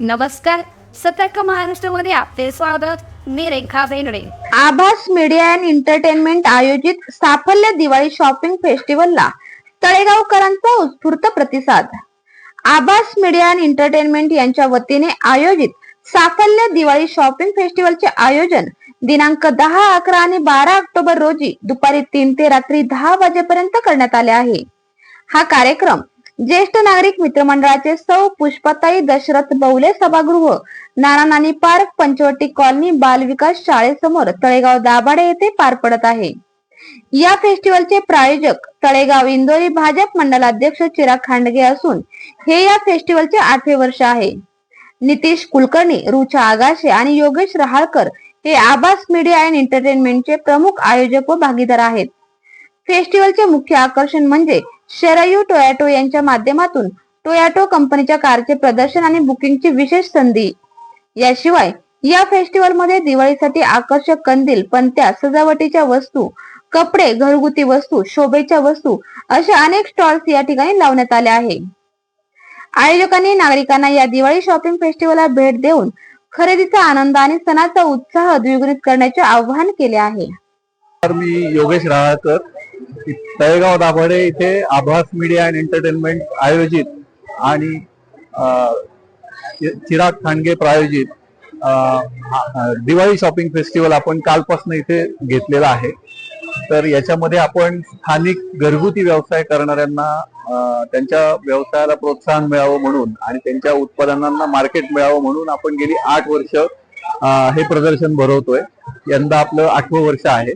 नमस्कार. सतर्क महाराष्ट्रामध्ये आपले स्वागत. मी रेखा बेनडे आभास मीडिया अँड एंटरटेनमेंट आयोजित साफल्य दिवाळी शॉपिंग फेस्टिवलला तळेगावकरांचा उत्स्फूर्त प्रतिसाद. आभास मीडिया अँड एंटरटेनमेंट यांच्या वतीने आयोजित साफल्य दिवाळी शॉपिंग फेस्टिवलचे आयोजन दिनांक दहा अकरा आणि बारा ऑक्टोबर रोजी दुपारी तीन ते रात्री दहा वाजेपर्यंत करण्यात आले आहे. हा कार्यक्रम ज्येष्ठ नागरिक मित्रमंडळाचे सौ पुष्पताई दशरथ बौले सभागृह नाना नानी पार्क पंचवटी कॉलनी बाल विकास शाळेसमोर तळेगाव दाभाडे येथे पार पडत आहे. या फेस्टिवलचे प्रायोजक तळेगाव इंदोरी भाजप मंडलाध्यक्ष चिराग खांडगे असून हे या फेस्टिवलचे आठवे वर्ष आहे. नितीश कुलकर्णी रुचा आगाशे आणि योगेश रहाळकर हे आभास मीडिया अँड एंटरटेनमेंटचे प्रमुख आयोजक व भागीदार आहेत. फेस्टिवलचे मुख्य आकर्षण म्हणजे शरयू टोयाटो यांच्या माध्यमातून टोयाटो कंपनीच्या कारचे प्रदर्शन आणि बुकिंगची विशेष संधी. याशिवाय या फेस्टिवलमध्ये दिवाळीसाठी आकर्षक कंदील पंत्या सजावटीच्या वस्तू कपडे घरगुती वस्तू शोभेच्या वस्तू अशा अनेक स्टॉल्स या ठिकाणी लावण्यात आले आहे. आयोजकांनी नागरिकांना या दिवाळी शॉपिंग फेस्टिवलला भेट देऊन खरेदीचा आनंद आणि सणाचा उत्साह द्विगुणित करण्याचे आवाहन केले आहे. मी योगेश राहकर तळेगाव दाभाडे इथे आभास मीडिया अँड एंटरटेनमेंट आयोजित आणि चिराग खांडगे प्रायोजित दिवाळी शॉपिंग फेस्टिवल आपण कालपासून इथे घेतलेला आहे. तर याच्यामध्ये आपण स्थानिक घरगुती व्यवसाय करणाऱ्यांना त्यांच्या व्यवसायाला प्रोत्साहन मिळावं म्हणून आणि त्यांच्या उत्पादनांना मार्केट मिळावं म्हणून आपण गेली आठ वर्ष हे प्रदर्शन भरवतोय. यंदा आपलं आठवं वर्ष आहे.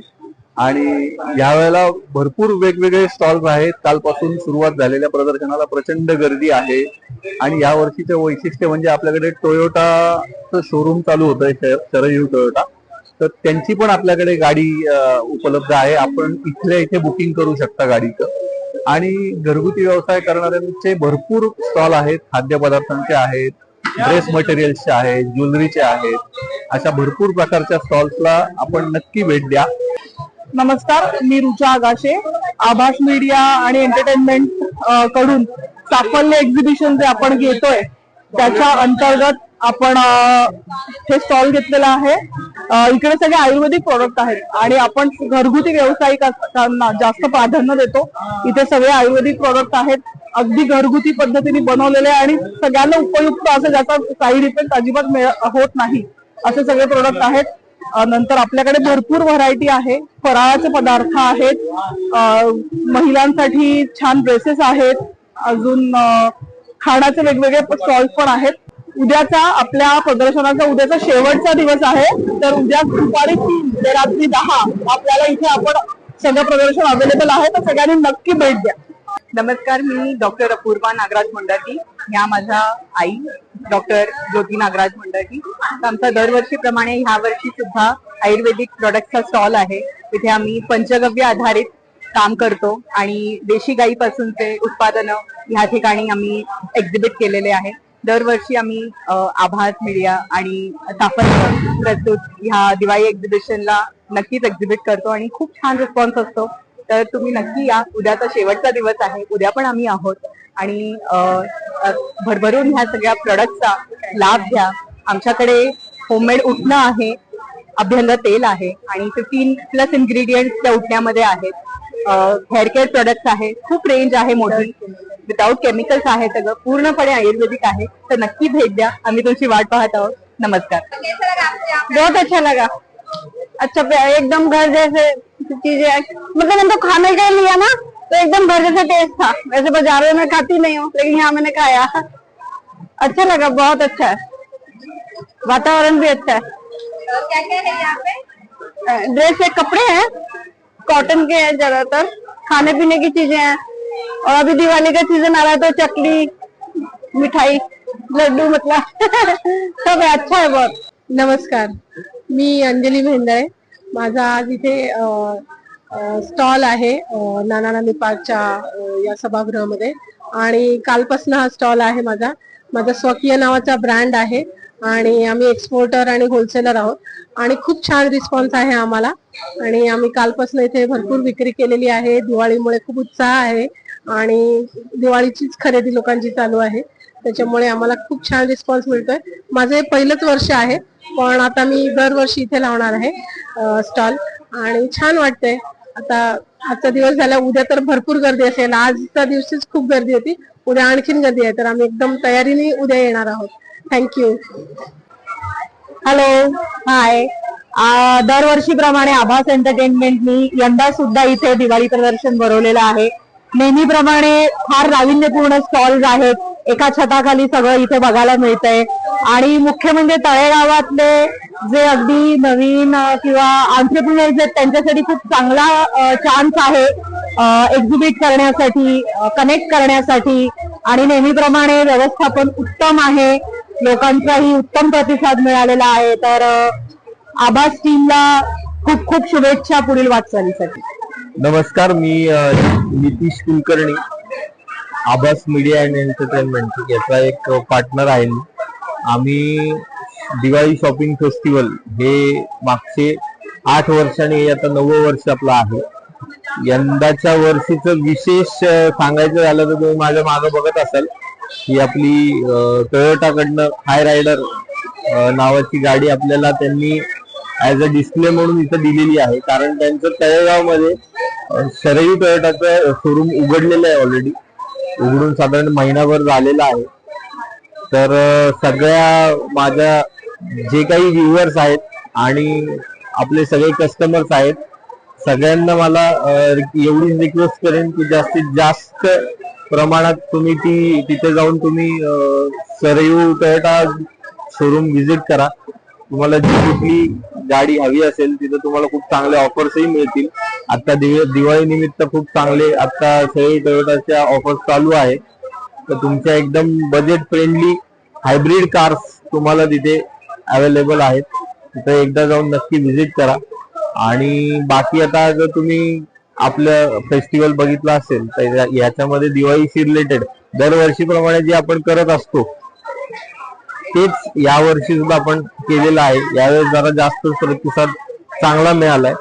आणि यावेळेला भरपूर वेगवेगळे स्टॉल्स आहेत. कालपासून सुरुवात झालेल्या प्रदर्शनाला प्रचंड गर्दी आहे. आणि या वर्षीचं वैशिष्ट्य म्हणजे आपल्याकडे टोयोटाचं शोरूम चालू होतं शर- शरयू टोयोटा तर त्यांची पण आपल्याकडे गाडी उपलब्ध आहे. आपण इथल्या इथे बुकिंग करू शकता गाडीचं. आणि घरगुती व्यवसाय करणाऱ्यांचे भरपूर स्टॉल आहेत. खाद्यपदार्थांचे आहेत ड्रेस मटेरियल्सचे आहेत ज्वेलरीचे आहेत. अशा भरपूर प्रकारच्या स्टॉल्सला आपण नक्की भेट द्या. नमस्कार मी रुचा आगाशे आभास मीडिया आणि एंटरटेनमेंटकडून साफल्य एक्झिबिशन जे आपण घेतोय त्याच्या अंतर्गत आपण हे स्टॉल घेतलेला आहे. इकडे सगळे आयुर्वेदिक प्रोडक्ट आहेत आणि आपण घरगुती व्यावसायिकांना जास्त प्राधान्य देतो. इथे सगळे आयुर्वेदिक प्रोडक्ट आहेत. अगदी घरगुती पद्धतीने बनवलेले आणि सगळ्यांना उपयुक्त असं ज्याचा साईड इफेक्ट अजिबात होत नाही. असे सगळे प्रोडक्ट आहेत. नंतर आपल्याकडे भरपूर व्हरायटी आहे. फराळाचे पदार्थ आहेत. महिलांसाठी छान ड्रेसेस आहेत. अजून खाण्याचे वेगवेगळे स्टॉल्स पण आहेत. उद्याचा आपल्या प्रदर्शनाचा उद्याचा शेवटचा दिवस आहे. तर उद्या दुपारी तीन ते रात्री दहा आपल्याला इथे आपण सगळं प्रदर्शन अवेलेबल आहे. तर सगळ्यांनी नक्की भेट द्या. नमस्कार मी डॉक्टर अपूर्वा नागराज मंडळी. ह्या माझ्या आई डॉक्टर ज्योती नागराज मंडळी आमचा दरवर्षीप्रमाणे ह्या वर्षी सुद्धा आयुर्वेदिक प्रोडक्टचा स्टॉल आहे. तिथे आम्ही पंचगव्य आधारित काम करतो आणि देशी गाईपासूनचे उत्पादनं ह्या ठिकाणी आम्ही एक्झिबिट केलेले आहे. दरवर्षी आम्ही आभास मीडिया आणि साफल्य प्रस्तुत ह्या दिवाळी एक्झिबिशनला नक्कीच एक्झिबिट करतो आणि खूप छान रिस्पॉन्स असतो. तर तुम्ही नक्की या. उद्याचा शेवटचा दिवस आहे. उद्या पण आम्ही आहोत. आणि भरभरून ह्या सगळ्या प्रोडक्टचा लाभ घ्या. आमच्याकडे होममेड उठणं आहे अभ्यंग तेल आहे आणि फिफ्टीन प्लस इन्ग्रेडियंट्स त्या उठण्यामध्ये आहेत. हेअर केअर प्रोडक्ट्स आहे खूप रेंज आहे मोठी. विदाऊट केमिकल्स आहे सगळं पूर्णपणे आयुर्वेदिक आहे. तर नक्की भेट द्या. आम्ही तुमची वाट पाहत आहोत. नमस्कार. बहुत अच्छा लगा. अच्छा एकदम घर जैसे चीजें मतलब मैंने तो खाने के लिए ना तो एकदम घर जैसा टेस्ट था। वैसे बाजारों में खाती नहीं हूँ लेकिन यहाँ मैंने खाया। अच्छा लगा बहुत अच्छा है। वातावरण भी अच्छा है। क्या क्या है यहाँ पे? ड्रेस है कपड़े हैं कॉटन के हैं ज़्यादातर। खाने पीने की चीज़ें हैं। और अभी दिवाली का सीज़न आ रहा है तो चकली मिठाई लड्डू मतलब सब है अच्छा है बहुत। नमस्कार मी अंजलि अंजली भेंदळे माझा आज इथे स्टॉल आहे नाना नानी पार्कच्या या सभागृहामध्ये. आणि कालपासून हा स्टॉल आहे माझा. माझा स्वकीय नावाचा ब्रँड आहे आणि आम्ही एक्सपोर्टर आणि होलसेलर आहोत. आणि खूप छान रिस्पॉन्स आहे आम्हाला. आणि आम्ही कालपासून इथे भरपूर विक्री केलेली आहे. दिवाळीमुळे खूप उत्साह आहे आणि दिवाळीचीच खरेदी लोकांची चालू आहे. त्याच्यामुळे आम्हाला खूप छान रिस्पॉन्स मिळतोय. माझं हे पहिलंच वर्ष आहे पण आता मी दरवर्षी इथे लावणार आहे स्टॉल आणि छान वाटतंय. आता आजचा दिवस झाला उद्या तर भरपूर गर्दी असेल. आजच्या दिवशीच खूप गर्दी होती. उद्या आणखीन गर्दी आहे तर आम्ही एकदम तयारीने उद्या येणार आहोत. थँक्यू हॅलो हाय दरवर्षीप्रमाणे आभास एंटरटेनमेंटनी यंदा सुद्धा इथे दिवाळी प्रदर्शन भरवलेलं आहे. नेहमीप्रमाणे फार नाविन्यपूर्ण स्टॉल्स आहेत. एका छताखाली सगळं इथे बघायला मिळतंय. आणि मुख्य म्हणजे तळेगावातले जे अगदी नवीन किंवा ऑन्टरप्रिनर्स आहेत त्यांच्यासाठी खूप चांगला चान्स आहे एक्झिबिट करण्यासाठी कनेक्ट करण्यासाठी. आणि नेहमीप्रमाणे व्यवस्थापन उत्तम आहे. लोकांचाही उत्तम प्रतिसाद मिळालेला आहे. तर आभास टीमला खूप खूप शुभेच्छा पुढील वाटचालीसाठी. नमस्कार मी नितीश कुलकर्णी आभास मीडिया अँड एंटरटेनमेंट याचा एक पार्टनर आहे आम्ही दिवाळी शॉपिंग फेस्टिवल हे मागचे आठ वर्षाने आता नववं वर्ष आपलं आहे. यंदाच्या वर्षीचं विशेष सांगायचं झालं तर तुम्ही माझ्या मागे बघत असाल ही आपली टोयोटाकडनं हाय रायडर नावाची गाडी आपल्याला त्यांनी ऍज अ डिस्प्ले म्हणून इथं दिलेली आहे. कारण त्यांचं तळेगावमध्ये शरयू टोयोटाचं शोरूम उघडलेलं आहे ऑलरेडी उघडून साधारण महिनाभर झालेला आहे. तर सगळ्या माझ्या जे काही व्ह्युअर्स आहेत आणि आपले सगळे कस्टमर्स आहेत सगळ्यांना मला एवढीच रिक्वेस्ट करेन की जास्तीत जास्त प्रमाणात तुम्ही ती तिथे जाऊन तुम्ही सरयू टोयोटा शोरूम व्हिजिट करा. तुम्हाला जी कुठली गाडी हवी असेल तिथे तुम्हाला खूप चांगले ऑफर्सही मिळतील. आता दिवाळी निमित्त खूप चांगले आता सरयू टोयोटाच्या ऑफर्स चालू आहे. तर तुमच्या एकदम बजेट फ्रेंडली हायब्रिड कार्स तुम्हाला तिथे अवेलेबल आहेत. तिथे एकदा जाऊन नक्की व्हिजिट करा. आणि बाकी आता जर तुम्ही आपलं फेस्टिवल बघितलं असेल तर याच्यामध्ये दिवाळीशी रिलेटेड दरवर्षीप्रमाणे जे आपण करत असतो तेच यावर्षी सुद्धा आपण केलेलं आहे. यावेळेस जरा जास्त प्रतिसाद चांगला मिळालाय.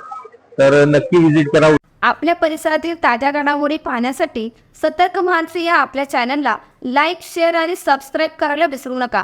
तर नक्की व्हिजिट करा. आपल्या परिसरातील ताज्या घडामोडी पाहण्यासाठी सतर्क मानसी या आपल्या चॅनलला लाईक शेअर आणि सबस्क्राईब करायला विसरू नका.